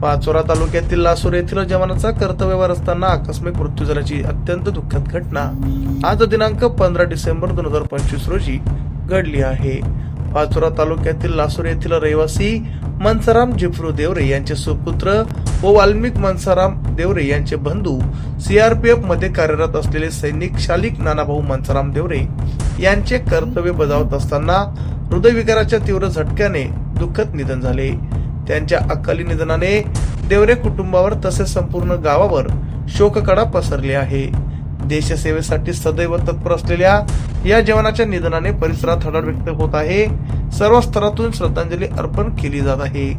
पाचोरा तालुक्यातील लासूर येथील जवानाचा कर्तव्यावर असताना आकस्मिक मृत्यू झाल्याची अत्यंत दुःखद घटना आज दिनांक पंधरा डिसेंबर दोन हजार पंचवीस रोजी घडली आहे. पाचोरा तालुक्यातील लासूर येथील रहिवासी मनसाराम जिफ्रू देवरे यांचे सुपुत्र व वाल्मिक मनसाराम देवरे यांचे बंधू सीआरपीएफमध्ये कार्यरत असलेले सैनिक शालिक नानाभाऊ मनसाराम देवरे यांचे कर्तव्य बजावत असताना हृदयविकाराच्या तीव्र झटक्याने दुःखद निधन झाले. त्यांच्या अकाली निधनाने देवरे कुटुंबावर तसेच संपूर्ण गावावर शोककडा पसरली आहे. देशसेवेसाठी सदैव तत्पर असलेल्या या जवानाच्या निधनाने परिसरात हडळ व्यक्त होत आहे. सर्व स्तरातून श्रद्धांजली अर्पण केली जात आहे.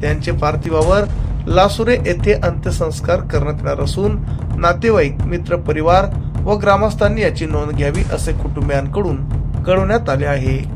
त्यांचे पार्थिवावर लासुरे येथे अंत्यसंस्कार करण्यात येणार असून नातेवाईक मित्र परिवार व ग्रामस्थांनी याची नोंद घ्यावी असे कुटुंबियांकडून कळवण्यात आले आहे.